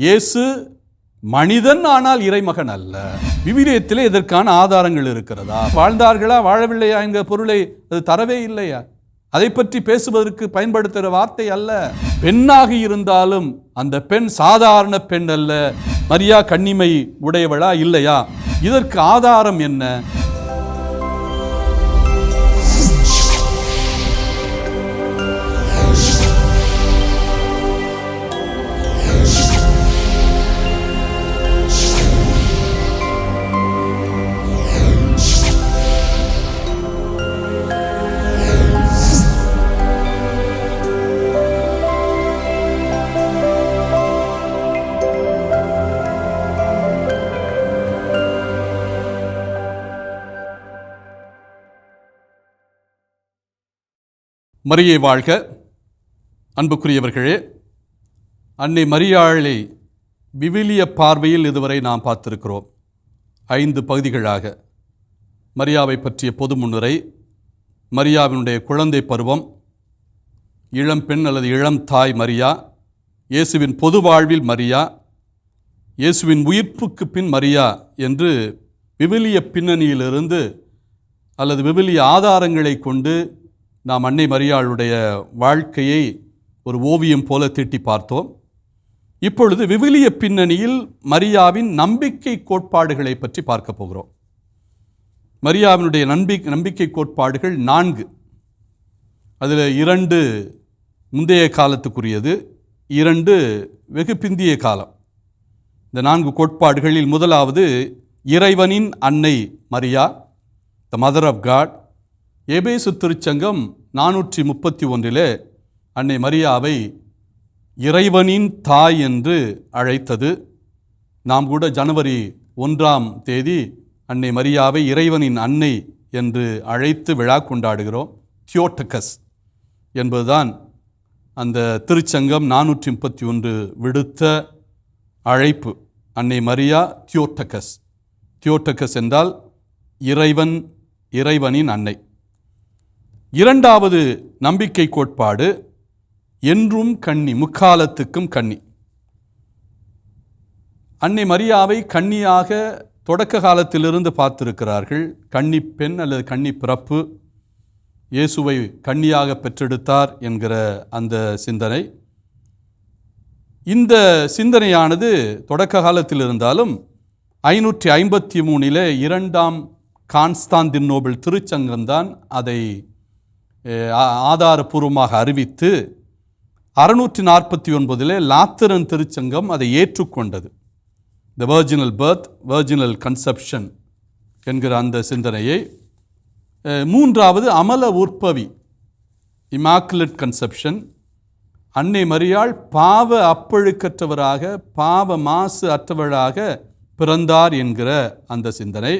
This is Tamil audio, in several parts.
இயேசு மனிதன் ஆனால் இறைமகன் அல்ல. விவிலியத்திலே இதற்கான ஆதாரங்கள் இருக்கிறதா? வாழ்ந்தார்களா? வாழவில்லையா? என்கிற பொருளை அது தரவே இல்லையா? அதை பற்றி பேசுவதற்கு பயன்படுத்துகிற வார்த்தை அல்ல. பெண்ணாக இருந்தாலும் அந்த பெண் சாதாரண பெண் அல்ல. மரியா கண்ணிமை உடையவளா இல்லையா? இதற்கு ஆதாரம் என்ன? மரியை வாழ்க. அன்புக்குரியவர்களே அன்னை மரியாளை விவிலிய பார்வையில் இதுவரை நாம் பார்த்திருக்கிறோம். ஐந்து பகுதிகளாக. மரியாவை பற்றிய பொது முன்னுரை மரியாவினுடைய குழந்தை பருவம் இளம் பெண் அல்லது இளம் தாய் மரியா இயேசுவின் பொது வாழ்வில் மரியா இயேசுவின் உயிர்ப்புக்கு பின் மரியா என்று விவிலிய பின்னணியிலிருந்து அல்லது விவிலிய ஆதாரங்களை கொண்டு நாம் அன்னை மரியாளுடைய வாழ்க்கையை ஒரு ஓவியம் போல தீட்டி பார்த்தோம். இப்பொழுது விவிலிய பின்னணியில் மரியாவின் நம்பிக்கை கோட்பாடுகளை பற்றி பார்க்க போகிறோம். மரியாவினுடைய நம்பி நம்பிக்கை கோட்பாடுகள் நான்கு. அதில் இரண்டு முந்தைய காலத்துக்குரியது இரண்டு வெகு பிந்திய காலம். இந்த நான்கு கோட்பாடுகளில் முதலாவது இறைவனின் அன்னை Maria the mother of God எபேசு திருச்சங்கம் நானூற்றி முப்பத்தி ஒன்றிலே அன்னை மரியாவை இறைவனின் தாய் என்று அழைத்தது. நாம் கூட ஜனவரி ஒன்றாம் தேதி அன்னை மரியாவை இறைவனின் அன்னை என்று அழைத்து விழா கொண்டாடுகிறோம். தியோட்டகஸ் என்பதுதான் அந்த திருச்சங்கம் நானூற்றி முப்பத்தி ஒன்று விடுத்த அழைப்பு. அன்னை மரியா தியோட்டகஸ். தியோட்டகஸ் என்றால் இறைவன் இறைவனின் அன்னை. இரண்டாவது நம்பிக்கை கோட்பாடு என்றும் கண்ணி முக்காலத்துக்கும் கண்ணி. அன்னை மரியாவை கண்ணியாக தொடக்க காலத்திலிருந்து பார்த்திருக்கிறார்கள். கன்னி பெண் அல்லது கன்னி பிறப்பு இயேசுவை கண்ணியாக பெற்றெடுத்தார் என்கிற அந்த சிந்தனை. இந்த சிந்தனையானது தொடக்க காலத்தில் இருந்தாலும் ஐநூற்றி ஐம்பத்தி மூணிலே இரண்டாம் கான்ஸ்தாந்தினோபிள் திருச்சங்கம்தான் அதை ஆதாரபூர்வமாக அறிவித்து அறுநூற்றி நாற்பத்தி ஒன்பதிலே லாத்திரன் திருச்சங்கம் அதை ஏற்றுக்கொண்டது. The virginal birth virginal conception என்கிற அந்த சிந்தனையை மூன்றாவது அமல உற்பவி இமாக்குலட் கன்செப்ஷன் அன்னை மரியாள் பாவ அப்பழுக்கற்றவராக பாவ மாசு அற்றவராக பிறந்தார் என்கிற அந்த சிந்தனை.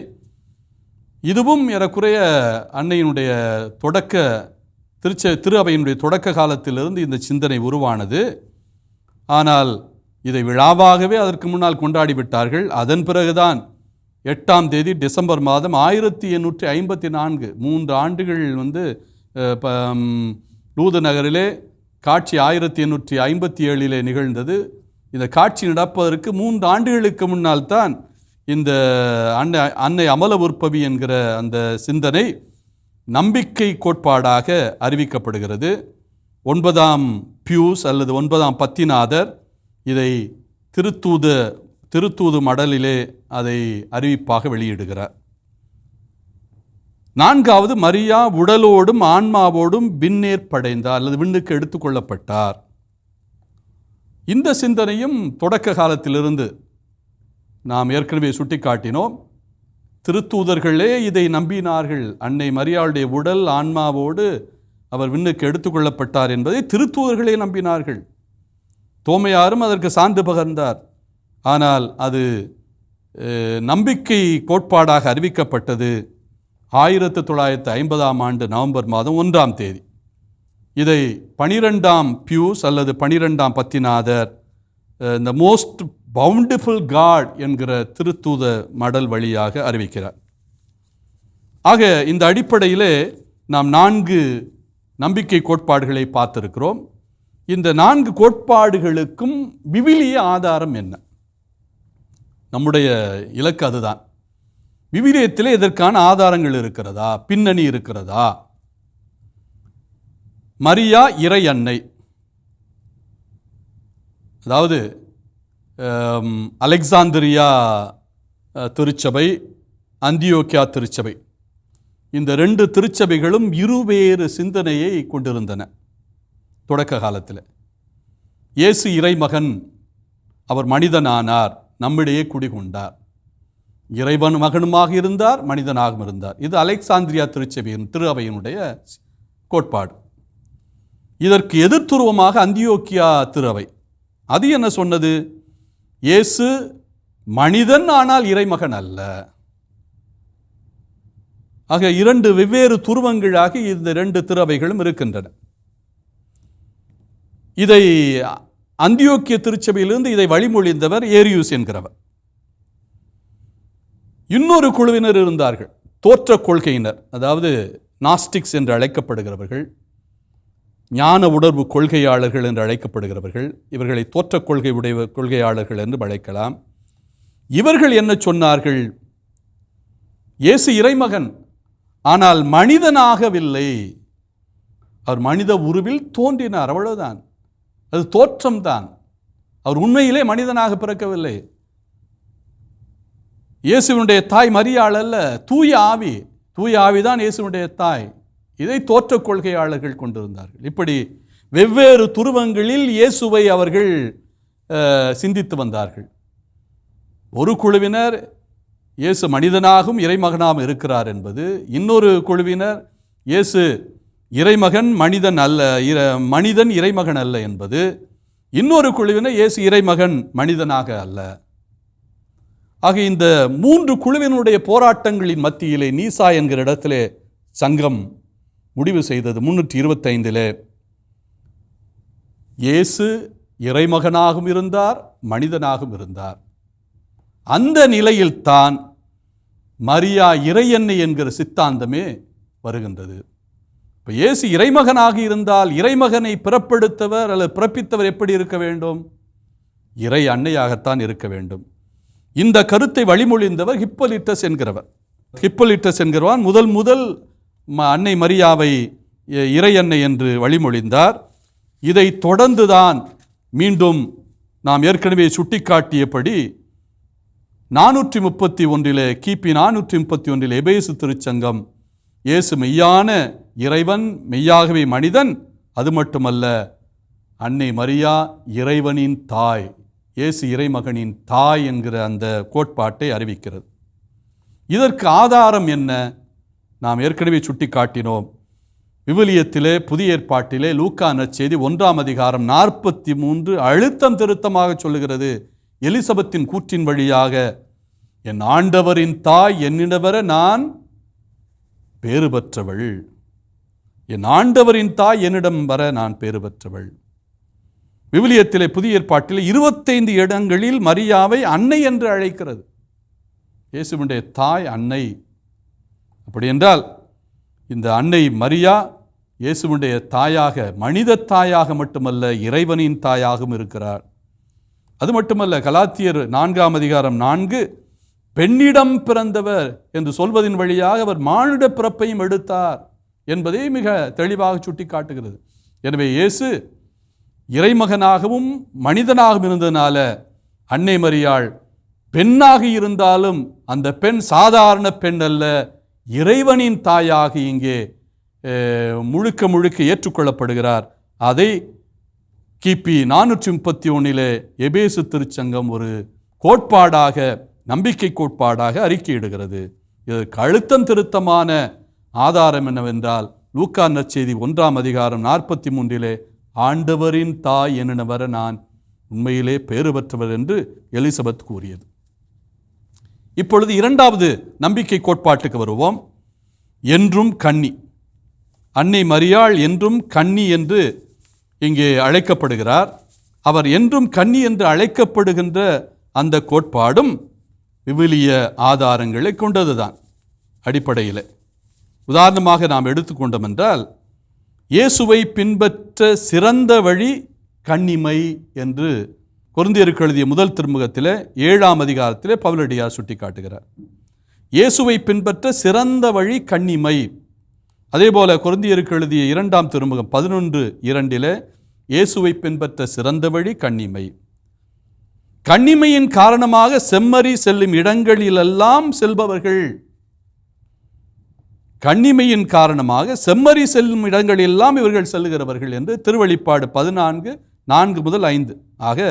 இதுவும் ஏறக்குறைய அன்னையினுடைய தொடக்க திருச்ச திரு அவையினுடைய தொடக்க காலத்திலிருந்து இந்த சிந்தனை உருவானது. ஆனால் இதை விழாவாகவே அதற்கு முன்னால் கொண்டாடி விட்டார்கள். அதன் பிறகுதான் எட்டாம் தேதி டிசம்பர் மாதம் ஆயிரத்தி எண்ணூற்றி ஐம்பத்தி நான்கு மூன்று ஆண்டுகள் வந்து ப- லூது நகரிலே காட்சி ஆயிரத்தி எண்ணூற்றி ஐம்பத்தி ஏழிலே நிகழ்ந்தது. இந்த காட்சி நடப்பதற்கு மூன்று ஆண்டுகளுக்கு முன்னால் தான் இந்த அன்னை அன்னை அமல உற்பவி என்கிற அந்த சிந்தனை நம்பிக்கை கோட்பாடாக அறிவிக்கப்படுகிறது. ஒன்பதாம் பியூஸ் அல்லது ஒன்பதாம் பத்திநாதர் இதை திருத்தூத திருத்தூது மடலிலே அதை அறிவிப்பாக வெளியிடுகிறார். நான்காவது மரியா உடலோடும் ஆன்மாவோடும் விண்ணேற்படைந்தார் அல்லது விண்ணுக்கு எடுத்துக்கொள்ளப்பட்டார் இந்த சிந்தனையும் தொடக்க காலத்திலிருந்து நாம் ஏற்கனவே சுட்டிக்காட்டினோம் திருத்தூதர்களே இதை நம்பினார்கள். அன்னை மரியாளுடைய உடல் ஆன்மாவோடு அவர் விண்ணுக்கு எடுத்துக்கொள்ளப்பட்டார் என்பதை திருத்தூதர்களே நம்பினார்கள். தோமையாரும் அதற்கு சான்று பகர்ந்தார். ஆனால் அது நம்பிக்கை கோட்பாடாக அறிவிக்கப்பட்டது. ஆயிரத்து தொள்ளாயிரத்து ஐம்பதாம் ஆண்டு நவம்பர் மாதம் ஒன்றாம் தேதி. இதை பனிரெண்டாம் பியூஸ் அல்லது பனிரெண்டாம் பத்திநாதர் இந்த மோஸ்ட் பவுண்டிஃபுல் காட் என்கிற திருத்தூத மடல் வழியாக அறிவிக்கிறார். ஆக இந்த அடிப்படையிலே நாம் நான்கு நம்பிக்கை கோட்பாடுகளை பார்த்துருக்கிறோம். இந்த நான்கு கோட்பாடுகளுக்கும் விவிலிய ஆதாரம் என்ன? நம்முடைய இலக்கு அதுதான். விவிலியத்தில் இதற்கான ஆதாரங்கள் இருக்கிறதா? பின்னணி இருக்கிறதா? மரியா இறை அன்னை. அதாவது அலெக்சாந்திரியா திருச்சபை அந்தியோக்கியா திருச்சபை. இந்த ரெண்டு திருச்சபைகளும் இருவேறு சிந்தனையை கொண்டிருந்தன தொடக்க காலத்தில். இயேசு இறைமகன் அவர் மனிதனானார் நம்மிடையே குடிகொண்டார். இறைவன் மகனுமாக இருந்தார் மனிதனாகவும் இருந்தார். இது அலெக்சாந்திரியா திருச்சபையின் திரு அவையினுடைய கோட்பாடு. இதற்கு எதிர்த்துருவமாக அந்தியோக்கியா திரு அவை அது என்ன சொன்னது? இயேசு மனிதன் ஆனால் இறைமகன் அல்ல. ஆக இரண்டு வெவ்வேறு துருவங்களாக இந்த இரண்டு திறவைகளும் இருக்கின்றன. இதை அந்தியோக்கிய திருச்சபையிலிருந்து இதை வழிமொழிந்தவர் ஏரியூஸ் என்கிறவர். இன்னொரு குழுவினர் இருந்தார்கள் தோற்ற கொள்கையினர் அதாவது நாஸ்டிக்ஸ் என்று அழைக்கப்படுகிறவர்கள். ஞான உணர்வு கொள்கையாளர்கள் என்று அழைக்கப்படுகிறவர்கள் இவர்களை தோற்ற கொள்கை உடைய கொள்கையாளர்கள் என்று அழைக்கலாம். இவர்கள் என்ன சொன்னார்கள்? இயேசு இறைமகன் ஆனால் மனிதனாகவில்லை. அவர் மனித உருவில் தோன்றினார் அவ்வளவுதான். அது தோற்றம்தான். அவர் உண்மையிலே மனிதனாக பிறக்கவில்லை. இயேசுவினுடைய தாய் மரியாள் அல்ல தூய ஆவி. தூய ஆவிதான் இயேசுவினுடைய தாய். இதை தோற்ற கொள்கையாளர்கள் கொண்டிருந்தார்கள். இப்படி வெவ்வேறு துருவங்களில் இயேசுவை அவர்கள் சிந்தித்து வந்தார்கள். ஒரு குழுவினர் இயேசு மனிதனாகவும் இறைமகனாகவும் இருக்கிறார் என்பது. இன்னொரு குழுவினர் இயேசு இறைமகன் மனிதன் அல்ல இர மனிதன் இறைமகன் அல்ல என்பது. இன்னொரு குழுவினர் இயேசு இறைமகன் மனிதனாக அல்ல. ஆக இந்த மூன்று குழுவினுடைய போராட்டங்களின் மத்தியிலே நீசா என்கிற இடத்திலே சங்கம் முடிவு செய்தது. முன்னூற்றி இருபத்தைந்திலே இயேசு இறைமகனாகவும் இருந்தார் மனிதனாகவும் இருந்தார். அந்த நிலையில்தான் மரியா இறையன்னை என்கிற சித்தாந்தமே வருகின்றது. இப்போ இயேசு இறைமகனாக இருந்தால் இறைமகனை பிறப்படுத்தவர் அல்லது பிறப்பித்தவர் எப்படி இருக்க வேண்டும்? இறை அன்னையாகத்தான் இருக்க வேண்டும். இந்த கருத்தை வழிமொழிந்தவர் ஹிப்பலிட்டஸ் என்கிறவர். ஹிப்பலிட்டஸ் என்கிறவன் முதல் முதல் அன்னை மரியாவை இறை அன்னை என்று வழிமொழிந்தார். இதை தொடர்ந்துதான் மீண்டும் நாம் ஏற்கனவே சுட்டிக்காட்டியபடி நானூற்றி முப்பத்தி ஒன்றிலே கிபி நானூற்றி முப்பத்தி ஒன்றில் எபேசு திருச்சங்கம் இயேசு மெய்யான இறைவன் மெய்யாகவே மனிதன் அது மட்டுமல்ல அன்னை மரியா இறைவனின் தாய் இயேசு இறைமகனின் தாய் என்கிற அந்த கோட்பாட்டை அறிவிக்கிறது. இதற்கு ஆதாரம் என்ன? நாம் ஏற்கனவே சுட்டிக்காட்டினோம். விவிலியத்திலே புதிய ஏற்பாட்டிலே லூக்கா நற்செய்தி ஒன்றாம் அதிகாரம் நாற்பத்தி மூன்று அழுத்தம் திருத்தமாக சொல்லுகிறது. எலிசபெத்தின் கூற்றின் வழியாக என் ஆண்டவரின் தாய் என்னிடவர நான் பேறு பெற்றவள் என் ஆண்டவரின் தாய் என்னிடம் வர நான் பேறு பெற்றவள் விவிலியத்திலே புதிய ஏற்பாட்டில் இருபத்தைந்து இடங்களில் மரியாவை அன்னை என்று அழைக்கிறது. இயேசுவினுடைய தாய் அன்னை. அப்படி என்றால் இந்த அன்னை மரியா இயேசுவினுடைய தாயாக மனித தாயாக மட்டுமல்ல இறைவனின் தாயாகவும் இருக்கிறார். அது மட்டுமல்ல கலாத்தியர் நான்காம் அதிகாரம் நான்கு பெண்ணிடம் பிறந்தவர் என்று சொல்வதின் வழியாக அவர் மானிட பிறப்பையும் எடுத்தார் என்பதை மிக தெளிவாக சுட்டிக்காட்டுகிறது. எனவே இயேசு இறைமகனாகவும் மனிதனாகவும் இருந்ததுனால அன்னை மரியாள் பெண்ணாக இருந்தாலும் அந்த பெண் சாதாரண பெண் அல்ல இறைவனின் தாயாக இங்கே முழுக்க முழுக்க ஏற்றுக்கொள்ளப்படுகிறார். அதை கிபி நானூற்றி முப்பத்தி ஒன்றிலே எபேசு திருச்சங்கம் ஒரு கோட்பாடாக நம்பிக்கை கோட்பாடாக அறிக்கையிடுகிறது. இதற்கு அழுத்தம் திருத்தமான ஆதாரம் என்னவென்றால் லூக்கா நற்செய்தி ஒன்றாம் அதிகாரம் நாற்பத்தி மூன்றிலே ஆண்டவரின் தாய் என்னென்னவர நான் உண்மையிலே பேறு பெற்றவர் என்று எலிசபெத் கூறியது. இப்பொழுது இரண்டாவது நம்பிக்கை கோட்பாட்டுக்கு வருவோம். என்றும் கன்னி அன்னை மரியாள் என்றும் கன்னி என்று இங்கே அழைக்கப்படுகிறார். அவர் என்றும் கன்னி என்று அழைக்கப்படுகின்ற அந்த கோட்பாடும் விவிலிய ஆதாரங்களை கொண்டதுதான் அடிப்படையில். உதாரணமாக நாம் எடுத்துக்கொண்டோம் என்றால் இயேசுவை பின்பற்ற சிறந்த வழி கண்ணிமை என்று கொரிந்தியருக்கு எழுதிய முதல் திருமுகத்தில் ஏழாம் அதிகாரத்தில் பவுலடியார் சுட்டி காட்டுகிறார் இயேசுவை பின்பற்ற சிறந்த வழி கண்ணிமை. அதேபோல கொரிந்தியருக்கு எழுதிய இரண்டாம் திருமுகம் பதினொன்று இரண்டிலே இயேசுவை பின்பற்ற சிறந்த வழி கண்ணிமை. கண்ணிமையின் காரணமாக செம்மறி செல்லும் இடங்களிலெல்லாம் செல்பவர்கள். கண்ணிமையின் காரணமாக செம்மறி செல்லும் இடங்களெல்லாம் இவர்கள் செல்லுகிறவர்கள் என்று திருவழிப்பாடு பதினான்கு நான்கு முதல் ஐந்து. ஆக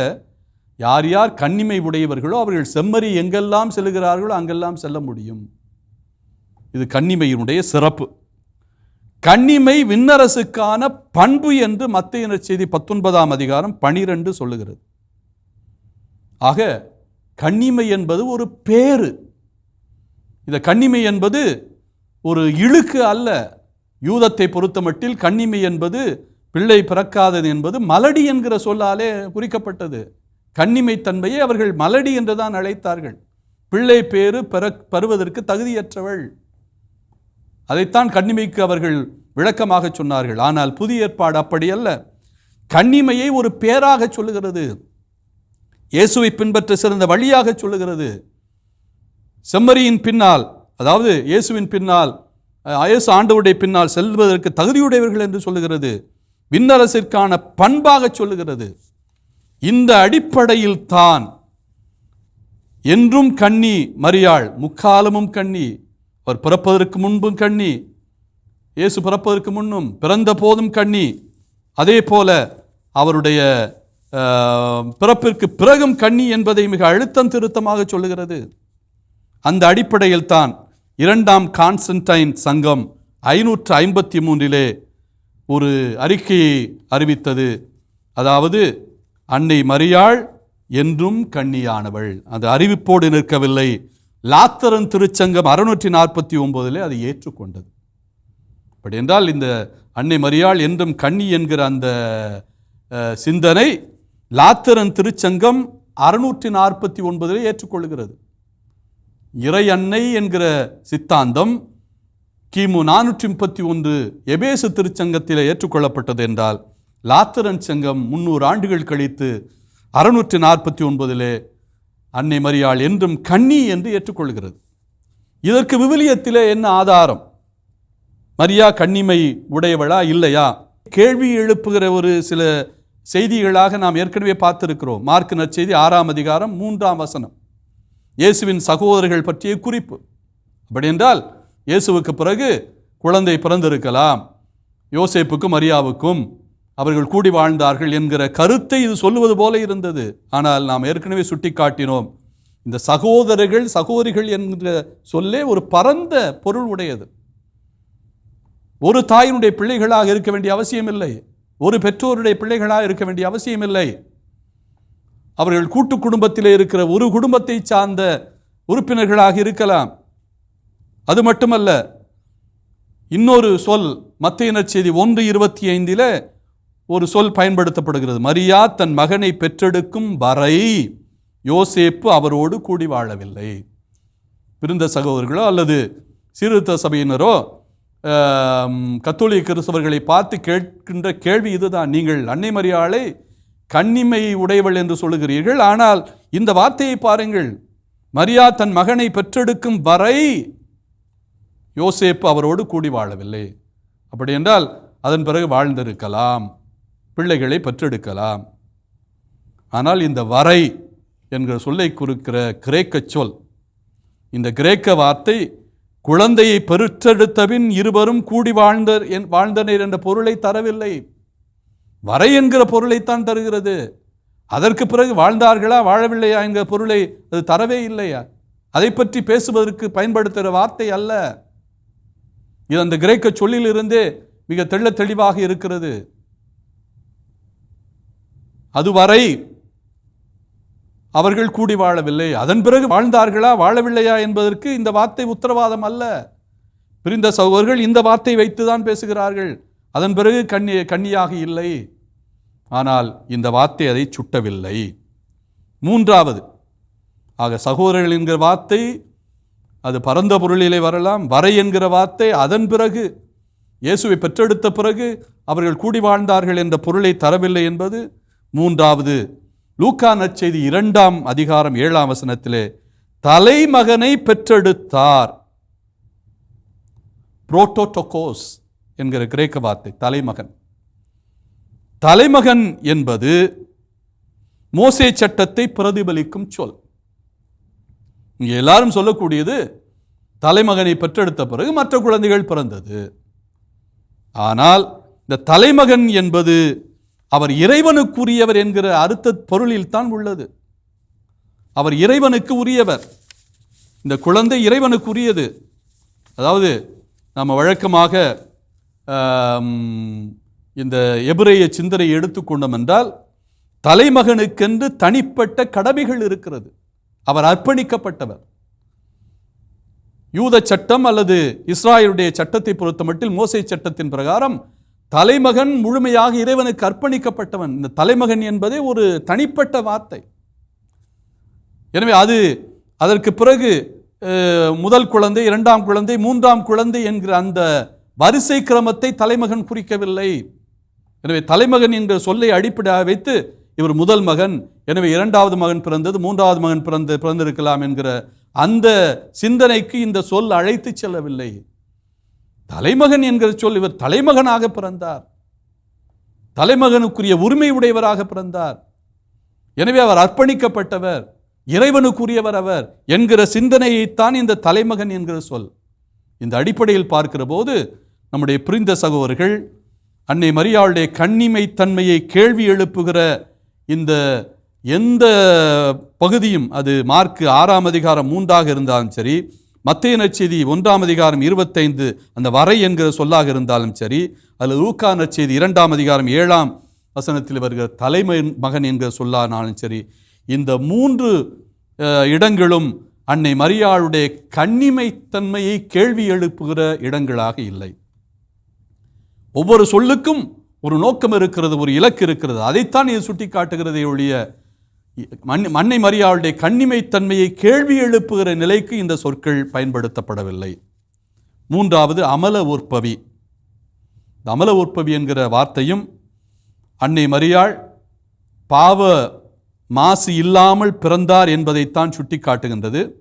யார் யார் கண்ணிமை உடையவர்களோ அவர்கள் செம்மறி எங்கெல்லாம் செல்கிறார்களோ அங்கெல்லாம் செல்ல முடியும். இது கண்ணிமையினுடைய சிறப்பு. கண்ணிமை விண்ணரசுக்கான பண்பு என்று மத்திய செய்தி பத்தொன்பதாம் அதிகாரம் பனிரெண்டு சொல்லுகிறது. ஆக கண்ணிமை என்பது ஒரு பேரு இந்த கண்ணிமை என்பது ஒரு இழுக்கு அல்ல. யூதத்தை பொறுத்தமட்டில் கண்ணிமை என்பது பிள்ளை பிறக்காதது என்பது மலடி என்கிற சொல்லாலே குறிக்கப்பட்டது. கண்ணிமை தன்மையை அவர்கள் மலடி என்றுதான் அழைத்தார்கள். பிள்ளை பேறு பெற பருவதற்கு தகுதியற்றவள். அதைத்தான் கண்ணிமைக்கு அவர்கள் விளக்கமாக சொன்னார்கள். ஆனால் புதிய ஏற்பாடு அப்படியல்ல. கண்ணிமையை ஒரு பேராக சொல்லுகிறது. இயேசுவை பின்பற்ற சிறந்த வழியாக சொல்லுகிறது. செம்மறியின் பின்னால் அதாவது இயேசுவின் பின்னால் அஹ், இயேசு பின்னால் செல்வதற்கு தகுதியுடையவர்கள் என்று சொல்லுகிறது. விண்ணரசிற்கான பண்பாக சொல்லுகிறது. இந்த அடிப்படையில் தான் என்றும் கண்ணி மரியாள் முக்காலமும் கண்ணி. அவர் பிறப்பதற்கு முன்பும் கண்ணி. இயேசு பிறப்பதற்கு முன்னும் பிறந்த போதும் கண்ணி. அதே போல அவருடைய பிறப்பிற்கு பிறகும் கண்ணி என்பதை மிக அழுத்தம் திருத்தமாக சொல்லுகிறது. அந்த அடிப்படையில் தான் இரண்டாம் கான்ஸ்டன்டைன் சங்கம் ஐநூற்று ஐம்பத்தி மூன்றிலே ஒரு அறிக்கையை அறிவித்தது. அதாவது அன்னை மரியாள் என்றும் கண்ணியானவள். அது அறிவிப்போடு நிற்கவில்லை. லாத்தரன் திருச்சங்கம் அறுநூற்றி நாற்பத்தி ஒன்பதிலே அதை ஏற்றுக்கொண்டது. அப்படி என்றால் இந்த அன்னை மரியாள் என்றும் கண்ணி என்கிற அந்த சிந்தனை லாத்தரன் திருச்சங்கம் அறுநூற்றி நாற்பத்தி ஒன்பதிலே ஏற்றுக்கொள்கிறது இறை அன்னை என்கிற சித்தாந்தம் கிமு நானூற்றி முப்பத்தி ஒன்று எபேசு திருச்சங்கத்தில் ஏற்றுக்கொள்ளப்பட்டது என்றால் லாத்தரன் சங்கம் முன்னூறு ஆண்டுகள் கழித்து அறுநூற்றி நாற்பத்தி ஒன்பதிலே அன்னை மரியாள் என்றும் கண்ணி என்று ஏற்றுக்கொள்கிறது. இதற்கு விவிலியத்திலே என்ன ஆதாரம்? மரியா கண்ணிமை உடையவளா இல்லையா? கேள்வி எழுப்புகிற ஒரு சில செய்திகளாக நாம் ஏற்கனவே பார்த்திருக்கிறோம். மார்க் நற்செய்தி ஆறாம் அதிகாரம் மூன்றாம் வசனம். இயேசுவின் சகோதரர்கள் பற்றிய குறிப்பு. அப்படி என்றால் இயேசுவுக்கு பிறகு குழந்தை பிறந்திருக்கலாம் யோசேப்புக்கும் மரியாவுக்கும் அவர்கள் கூடி வாழ்ந்தார்கள் என்கிற கருத்தை இது சொல்லுவது போல இருந்தது. ஆனால் நாம் ஏற்கனவே சுட்டி காட்டினோம் இந்த சகோதரர்கள் சகோதரிகள் என்கிற சொல்லே ஒரு பரந்த பொருள் உடையது. ஒரு தாயினுடைய பிள்ளைகளாக இருக்க வேண்டிய அவசியமில்லை. ஒரு பெற்றோருடைய பிள்ளைகளாக இருக்க வேண்டிய அவசியமில்லை. அவர்கள் கூட்டு குடும்பத்திலே இருக்கிற ஒரு குடும்பத்தை சார்ந்த உறுப்பினர்களாக இருக்கலாம். அது மட்டுமல்ல இன்னொரு சொல் மத்திய நற்செய்தி ஒன்று இருபத்தி ஐந்தில் ஒரு சொல் பயன்படுத்தப்படுகிறது. மரியா தன் மகனை பெற்றெடுக்கும் வரை யோசேப்பு அவரோடு கூடி வாழவில்லை. பிரிந்த சகோதரர்களோ அல்லது சீர்திருத்த சபையினரோ கத்தோலிக்க கிறிஸ்தவர்களை பார்த்து கேட்கின்ற கேள்வி இதுதான். நீங்கள் அன்னை மரியாளை கன்னிமை உடையவள் என்று சொல்லுகிறீர்கள். ஆனால் இந்த வார்த்தையை பாருங்கள். மரியா தன் மகனை பெற்றெடுக்கும் வரை யோசேப்பு அவரோடு கூடி வாழவில்லை. அப்படி என்றால் அதன் பிறகு வாழ்ந்திருக்கலாம். பிள்ளைகளை பெற்றெடுக்கலாம். ஆனால் இந்த வரை என்கிற சொல்லை குறிக்கிற கிரேக்க சொல் இந்த கிரேக்க வார்த்தை குழந்தையை பெருற்றெடுத்தபின் இருவரும் கூடி வாழ்ந்தர் என்- வாழ்ந்தனர் என்ற பொருளை தரவில்லை. வரை என்கிற பொருளைத்தான் தருகிறது. அதற்கு பிறகு வாழ்ந்தார்களா வாழவில்லையா என்கிற பொருளை அது தரவே இல்லையா? அதை பற்றி பேசுவதற்கு பயன்படுத்துகிற வார்த்தை அல்ல. இது அந்த கிரேக்க சொல்லிலிருந்தே மிக தெள்ள தெளிவாக இருக்கிறது. அதுவரை அவர்கள் கூடி வாழவில்லை. அதன் பிறகு வாழ்ந்தார்களா வாழவில்லையா என்பதற்கு இந்த வார்த்தை உத்தரவாதம் அல்ல. பிரிந்த சகோதரர்கள் இந்த வார்த்தை வைத்துதான் பேசுகிறார்கள். அதன் பிறகு கண்ணி கண்ணியாக இல்லை. ஆனால் இந்த வார்த்தை அதை சுட்டவில்லை. மூன்றாவது ஆக சகோதரர்கள் என்கிற வார்த்தை அது பரந்த பொருளிலே வரலாம். வரை என்கிற வார்த்தை அதன் பிறகு இயேசுவை பெற்றெடுத்த பிறகு அவர்கள் கூடி வாழ்ந்தார்கள் என்ற பொருளை தரவில்லை என்பது மூன்றாவது லூக்கா நற்செய்தி இரண்டாம் அதிகாரம் ஏழாம் வசனத்திலே தலைமகனை பெற்றெடுத்தார். புரோட்டோட்டோகோஸ் என்கிற கிரேக்க வார்த்தை தலைமகன். தலைமகன் என்பது மோசே சட்டத்தை பிரதிபலிக்கும் சொல். இங்கே எல்லாரும் சொல்லக்கூடியது தலைமகனை பெற்றெடுத்த பிறகு மற்ற குழந்தைகள் பிறந்தது. ஆனால் இந்த தலைமகன் என்பது அவர் இறைவனுக்குரியவர் என்கிற அர்த்த பொருளில் தான் உள்ளது. அவர் இறைவனுக்கு உரியவர். இந்த குழந்தை இறைவனுக்குரியது. அதாவது நம்ம வழக்கமாக இந்த எபிரேய சிந்தனை எடுத்துக்கொண்டோம் என்றால் தலைமகனுக்கென்று தனிப்பட்ட கடமைகள் இருக்கிறது. அவர் அர்ப்பணிக்கப்பட்டவர். யூத சட்டம் அல்லது இஸ்ராயலுடைய சட்டத்தை பொறுத்தமட்டில் மோசை சட்டத்தின் பிரகாரம் தலைமகன் முழுமையாக இறைவனுக்கு அர்ப்பணிக்கப்பட்டவன். இந்த தலைமகன் என்பதே ஒரு தனிப்பட்ட வார்த்தை. எனவே அது அதற்கு பிறகு முதல் குழந்தை இரண்டாம் குழந்தை மூன்றாம் குழந்தை என்கிற அந்த வரிசை கிரமத்தை தலைமகன் குறிக்கவில்லை. எனவே தலைமகன் என்ற சொல்லை அடிப்படையாக வைத்து இவர் முதல் மகன். எனவே இரண்டாவது மகன் பிறந்தது மூன்றாவது மகன் பிறந்து பிறந்திருக்கலாம் என்கிற அந்த சிந்தனைக்கு இந்த சொல் அழைத்து செல்லவில்லை. தலைமகன் என்கிற சொல் இவர் தலைமகனாக பிறந்தார். தலைமகனுக்குரிய உரிமை உடையவராக பிறந்தார். எனவே அவர் அர்ப்பணிக்கப்பட்டவர் இறைவனுக்குரியவர் அவர் என்கிற சிந்தனையைத்தான் இந்த தலைமகன் என்கிற சொல். இந்த அடிப்படையில் பார்க்கிற போது நம்முடைய புரிந்த சகோதரர்கள் அன்னை மரியாளுடைய கண்ணிமை தன்மையை கேள்வி எழுப்புகிற இந்த எந்த பகுதியும் அது மார்க்கு ஆறாம் அதிகாரம் மூன்றாக இருந்தாலும் சரி மத்திய நற்செய்தி ஒன்றாம் அதிகாரம் இருபத்தைந்து அந்த வரை என்கிற சொல்லாக இருந்தாலும் சரி அதில் லூக்கா நற்செய்தி இரண்டாம் அதிகாரம் ஏழாம் வசனத்தில் வருகிற தலைமை மகன் என்கிற சொல்லானாலும் சரி இந்த மூன்று இடங்களும் அன்னை மரியாளுடைய கண்ணிமைத்தன்மையை கேள்வி எழுப்புகிற இடங்களாக இல்லை. ஒவ்வொரு சொல்லுக்கும் ஒரு நோக்கம் இருக்கிறது ஒரு இலக்கு இருக்கிறது. அதைத்தான் இது சுட்டி காட்டுகிறதே ஒழிய மண்- மன்னை மரியாளுடைய கண்ணிமைத்தன்மையை கேள்வி எழுப்புகிற நிலைக்கு இந்த சொற்கள் பயன்படுத்தப்படவில்லை. மூன்றாவது அமல உற்பவி இந்த அமல உற்பவி என்கிற வார்த்தையும் அன்னை மரியாள் பாவ மாசு இல்லாமல் பிறந்தார் என்பதைத்தான் சுட்டிக்காட்டுகின்றது.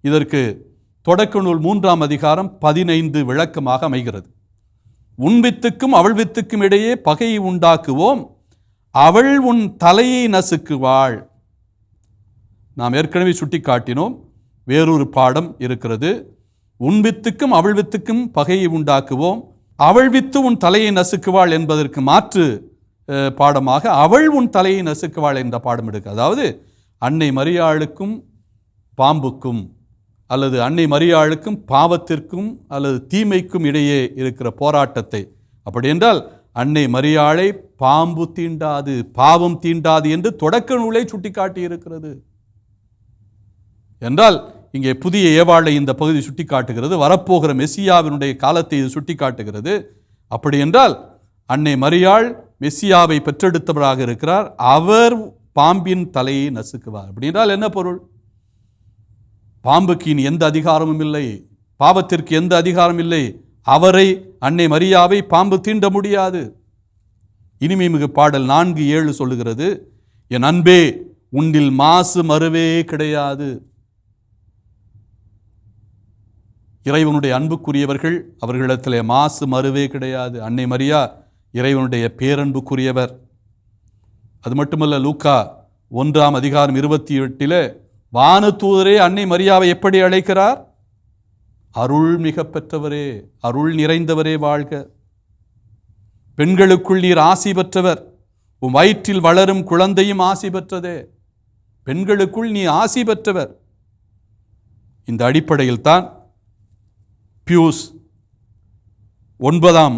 இதற்கு தொடக்க நூல் மூன்றாம் அதிகாரம் பதினைந்து விளக்கமாக அமைகிறது. உன் வித்துக்கும் அவள் வித்துக்கும் இடையே பகையை உண்டாக்குவோம் அவள் உன் தலையை நசுக்குவாள். நாம் ஏற்கனவே சுட்டி காட்டினோம் வேறொரு பாடம் இருக்கிறது. உன் வித்துக்கும் அவள் வித்துக்கும் பகையை உண்டாக்குவோம். அவள் வித்து உன் தலையை நசுக்குவாள் என்பதற்கு மாற்று பாடமாக அவள் உன் தலையை நசுக்குவாள் என்ற பாடம் எடுக்க அதாவது அன்னை மரியாளுக்கும் பாம்புக்கும் அல்லது அன்னை மரியாளுக்கும் பாவத்திற்கும் அல்லது தீமைக்கும் இடையே இருக்கிற போராட்டத்தை. அப்படி என்றால் அன்னை மரியாளை பாம்பு தீண்டாது பாவம் தீண்டாது என்று தொடக்க நூலை சுட்டிக்காட்டி இருக்கிறது என்றால் இங்கே புதிய ஏவாளை இந்த பகுதி சுட்டிக்காட்டுகிறது வரப்போகிற மெஸ்ஸியாவினுடைய காலத்தை இது சுட்டிக்காட்டுகிறது. அப்படி என்றால் அன்னை மரியாள் மெஸ்ஸியாவை பெற்றெடுத்தவராக இருக்கிறார் அவர் பாம்பின் தலையை நசுக்குவார். அப்படி என்றால் என்ன பொருள்? பாம்புக்கு இனி எந்த அதிகாரமும் இல்லை பாவத்திற்கு எந்த அதிகாரம் இல்லை அவரை அன்னை மரியாவை பாம்பு தீண்ட முடியாது. இனிமை மிகு பாடல் நான்கு ஏழு சொல்லுகிறது என் அன்பே உன்னில் மாசு மறுவே கிடையாது. இறைவனுடைய அன்புக்குரியவர்கள் அவர்களிடத்திலே மாசு மறுவே கிடையாது. அன்னை மரியா இறைவனுடைய பேரன்புக்குரியவர். அது மட்டுமல்ல லூக்கா ஒன்றாம் அதிகாரம் இருபத்தி எட்டில் வானதூதரே அன்னை மரியாவை எப்படி அழைக்கிறார்? அருள் மிக பெற்றவரே அருள் நிறைந்தவரே வாழ்க. பெண்களுக்குள் நீர் ஆசி பெற்றவர் உன் வயிற்றில் வளரும் குழந்தையும் ஆசி பெற்றதே. பெண்களுக்குள் நீ ஆசி பெற்றவர். இந்த அடிப்படையில் தான் பியூஸ் ஒன்பதாம்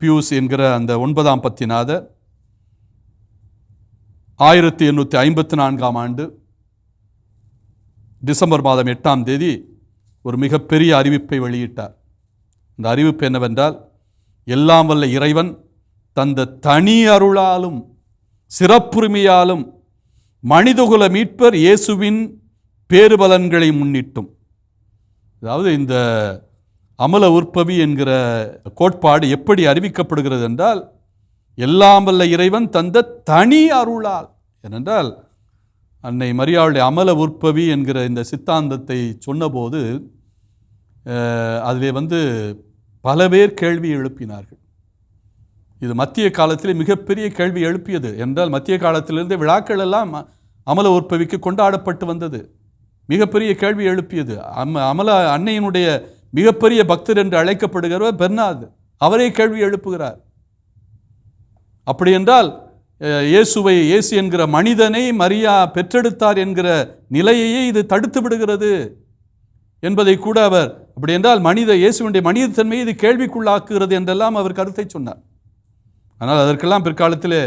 பியூஸ் என்கிற அந்த ஒன்பதாம் பத்திநாதர் ஆயிரத்தி எண்ணூற்றி ஐம்பத்தி நான்காம் ஆண்டு டிசம்பர் மாதம் எட்டாம் தேதி ஒரு மிகப்பெரிய அறிவிப்பை வெளியிட்டார். இந்த அறிவிப்பு என்னவென்றால் எல்லாம் வல்ல இறைவன் தந்த தனி அருளாலும் சிறப்புரிமையாலும் மனிதகுல மீட்பர் இயேசுவின் பேருபலன்களை முன்னிட்டும். அதாவது இந்த அமல உற்பவி என்கிற கோட்பாடு எப்படி அறிவிக்கப்படுகிறது என்றால் எல்லாம் வல்ல இறைவன் தந்த தனி அருளால். ஏனென்றால் அன்னை மரியாளுடைய அமல உற்பவி என்கிற இந்த சித்தாந்தத்தை சொன்னபோது அதிலே வந்து பல பேர் கேள்வி எழுப்பினார்கள். இது மத்திய காலத்திலே மிகப்பெரிய கேள்வி எழுப்பியது. என்றால் மத்திய காலத்திலிருந்து விழாக்கள் எல்லாம் அமல உற்பவிக்கு கொண்டாடப்பட்டு வந்தது. மிகப்பெரிய கேள்வி எழுப்பியது. அம அமல அன்னையினுடைய மிகப்பெரிய பக்தர் என்று அழைக்கப்படுகிறவர் பெர்னாது அவரே கேள்வி எழுப்புகிறார். அப்படி என்றால் இயேசுவை இயேசு என்கிற மனிதனை மரியா பெற்றெடுத்தார் என்கிற நிலையையே இது தடுத்து விடுகிறது என்பதை கூட அவர் அப்படி என்றால் மனித இயேசுவனுடைய மனிதத்தன்மையை இது கேள்விக்குள்ளாக்குகிறது என்றெல்லாம் அவர் கருத்தை சொன்னார். ஆனால் அதற்கெல்லாம் பிற்காலத்தில்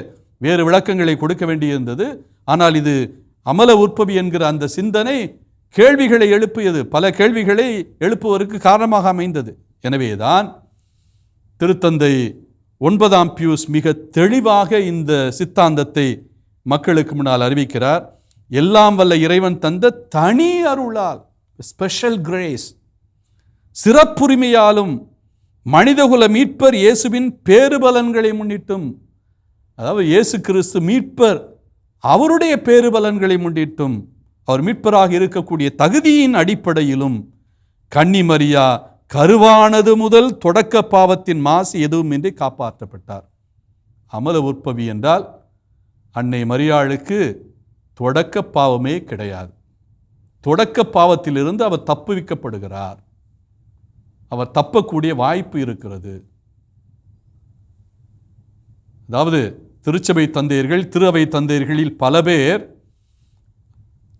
வேறு விளக்கங்களை கொடுக்க வேண்டியிருந்தது. ஆனால் இது அமல உற்பவி என்கிற அந்த சிந்தனை கேள்விகளை எழுப்பியது. பல கேள்விகளை எழுப்புவதற்கு காரணமாக அமைந்தது. எனவேதான் திருத்தந்தை ஒன்பதாம் பியூஸ் மிக தெளிவாக இந்த சித்தாந்தத்தை மக்களுக்கு முன்னால் அறிவிக்கிறார். எல்லாம் வல்ல இறைவன் தந்த தனி அருளால் ஸ்பெஷல் கிரேஸ் சிறப்புரிமையாலும் மனிதகுல மீட்பர் இயேசுவின் பேருபலன்களை முன்னிட்டும். அதாவது இயேசு கிறிஸ்து மீட்பர் அவருடைய பேருபலன்களை முன்னிட்டும். அவர் மீட்பராக இருக்கக்கூடிய தகுதியின் அடிப்படையிலும் கன்னிமரியா கருவானது முதல் தொடக்க பாவத்தின் மாசு எதுவுமின்றி காப்பாற்றப்பட்டார். அமல உற்பவி என்றால் அன்னை மரியாளுக்கு தொடக்க பாவமே கிடையாது. தொடக்க பாவத்திலிருந்து அவர் தப்புவிக்கப்படுகிறார். அவர் தப்பக்கூடிய வாய்ப்பு இருக்கிறது. அதாவது திருச்சபை தந்தையர்கள் திருவை தந்தையர்களில் பல பேர்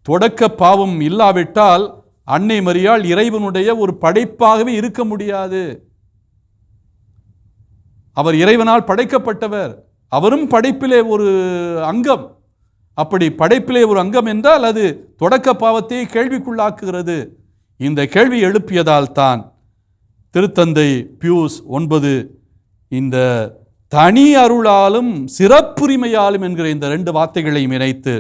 தொடக்க பாவம் இல்லாவிட்டால் அன்னை மரியாள் இறைவனுடைய ஒரு படைப்பாகவே இருக்க முடியாது. அவர் இறைவனால் படைக்கப்பட்டவர். அவரும் படைப்பிலே ஒரு அங்கம். அப்படி படைப்பிலே ஒரு அங்கம் என்றால் அது தொடக்க பாவத்தை கேள்விக்குள்ளாக்குகிறது. இந்த கேள்வி எழுப்பியதால் தான் திருத்தந்தை பியூஸ் ஒன்பது இந்த தனி அருளாலும் சிறப்புரிமையாலும் என்கிற இந்த ரெண்டு வார்த்தைகளையும் இணைத்து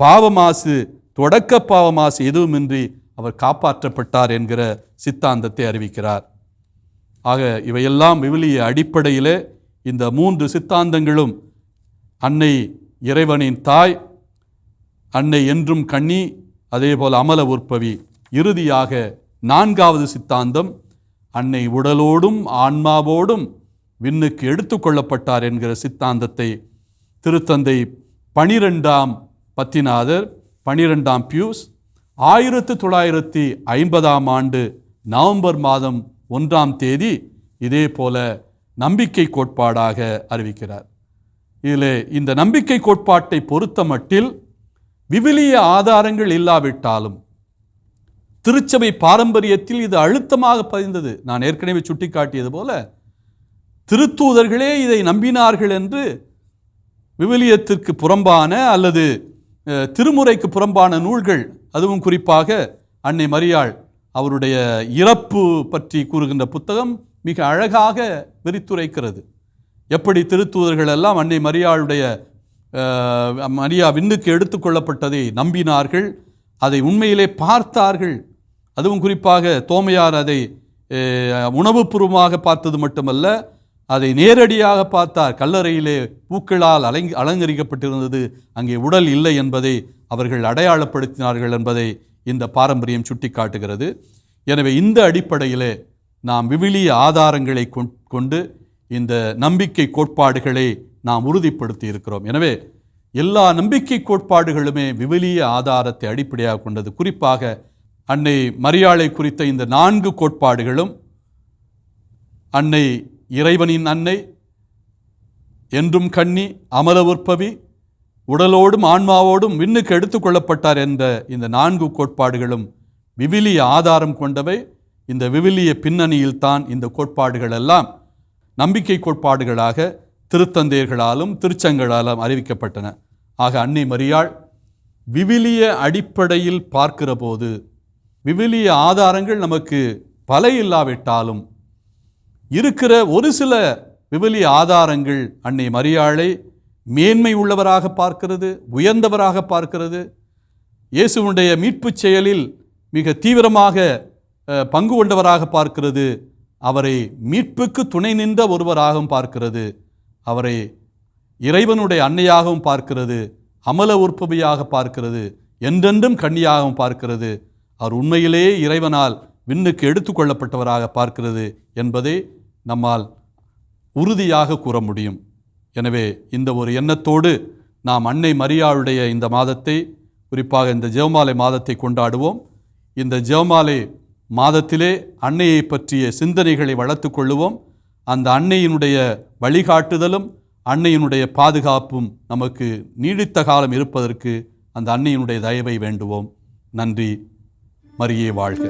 பாவமாசு தொடக்க பாவமாசு எதுவுமின்றி அவர் காப்பாற்றப்பட்டார் என்கிற சித்தாந்தத்தை அறிவிக்கிறார். ஆக இவையெல்லாம் விவிலிய அடிப்படையிலே இந்த மூன்று சித்தாந்தங்களும் அன்னை இறைவனின் தாய் அன்னை என்றும் கண்ணி அதேபோல் அமல உற்பவி. இறுதியாக நான்காவது சித்தாந்தம் அன்னை உடலோடும் ஆன்மாவோடும் விண்ணுக்கு எடுத்துக்கொள்ளப்பட்டார் என்கிற சித்தாந்தத்தை. திருத்தந்தை பனிரெண்டாம் பத்திநாதர் பனிரெண்டாம் பியூஸ் ஆயிரத்து தொள்ளாயிரத்தி ஐம்பதாம் ஆண்டு நவம்பர் மாதம் ஒன்றாம் தேதி இதே போல நம்பிக்கை கோட்பாடாக அறிவிக்கிறார். இதில் இந்த நம்பிக்கை கோட்பாட்டை பொறுத்த மட்டில் விவிலிய ஆதாரங்கள் இல்லாவிட்டாலும் திருச்சபை பாரம்பரியத்தில் இது அழுத்தமாக பதிந்தது. நான் ஏற்கனவே சுட்டிக்காட்டியது போல திருத்தூதர்களே இதை நம்பினார்கள் என்று விவிலியத்திற்கு புறம்பான அல்லது திருமுறைக்கு புறம்பான நூல்கள் அதுவும் குறிப்பாக அன்னை மரியாள் அவருடைய இறப்பு பற்றி கூறுகின்ற புத்தகம் மிக அழகாக விரித்துரைக்கிறது. எப்படி திருத்தூதர்கள் எல்லாம் அன்னை மரியாளுடைய மரியா விண்ணுக்கு எடுத்துக்கொள்ளப்பட்டதை நம்பினார்கள் அதை உண்மையிலே பார்த்தார்கள். அதுவும் குறிப்பாக தோமையார் அதை உணவுபூர்வமாக பார்த்தது மட்டுமல்ல அதை நேரடியாக பார்த்தார். கல்லறையிலே பூக்களால் அலங்கி அலங்கரிக்கப்பட்டிருந்தது. அங்கே உடல் இல்லை என்பதை அவர்கள் அடையாளப்படுத்தினார்கள் என்பதை இந்த பாரம்பரியம் சுட்டிக்காட்டுகிறது. எனவே இந்த அடிப்படையிலே நாம் விவிலிய ஆதாரங்களை கொண்- கொண்டு இந்த நம்பிக்கை கோட்பாடுகளை நாம் உறுதிப்படுத்தி இருக்கிறோம். எனவே எல்லா நம்பிக்கை கோட்பாடுகளுமே விவிலிய ஆதாரத்தை அடிப்படையாக கொண்டது. குறிப்பாக அன்னை மரியாளை குறித்த இந்த நான்கு கோட்பாடுகளும் அன்னை இறைவனின் அன்னை என்றும் கண்ணி அமல உற்பவி உடலோடும் ஆன்மாவோடும் விண்ணுக்கு எடுத்துக்கொள்ளப்பட்டார் என்ற இந்த நான்கு கோட்பாடுகளும் விவிலிய ஆதாரம் கொண்டவை. இந்த விவிலிய பின்னணியில்தான் இந்த கோட்பாடுகள் எல்லாம் நம்பிக்கை கோட்பாடுகளாக திருத்தந்தையர்களாலும் திருச்சங்களாலும் அறிவிக்கப்பட்டன. ஆக அன்னை மரியாள் விவிலிய அடிப்படையில் பார்க்கிற போது விவிலிய ஆதாரங்கள் நமக்கு பல இல்லாவிட்டாலும் இருக்கிற ஒரு சில விவிலிய ஆதாரங்கள் அன்னை மரியாளை மேன்மை உள்ளவராக பார்க்கிறது உயர்ந்தவராக பார்க்கிறது. இயேசுவனுடைய மீட்புச் செயலில் மிக தீவிரமாக பங்கு கொண்டவராக பார்க்கிறது. அவரை மீட்புக்கு துணை நின்ற ஒருவராகவும் பார்க்கிறது. அவரை இறைவனுடைய அன்னையாகவும் பார்க்கிறது. அமல உற்பவியாக பார்க்கிறது. என்றென்றும் கண்ணியாகவும் பார்க்கிறது. அவர் உண்மையிலேயே இறைவனால் விண்ணுக்கு எடுத்துக்கொள்ளப்பட்டவராக பார்க்கிறது என்பதை நம்மால் உறுதியாக கூற முடியும். எனவே இந்த ஒரு எண்ணத்தோடு நாம் அன்னை மரியாளுடைய இந்த மாதத்தை குறிப்பாக இந்த ஜெவமாலை மாதத்தை கொண்டாடுவோம். இந்த ஜெவமாலை மாதத்திலே அன்னையை பற்றிய சிந்தனைகளை வளர்த்து கொள்ளுவோம். அந்த அன்னையினுடைய வழிகாட்டுதலும் அன்னையினுடைய பாதுகாப்பும் நமக்கு நீடித்த காலம் இருப்பதற்கு அந்த அன்னையினுடைய தயவை வேண்டுவோம். நன்றி. மரியே வாழ்க.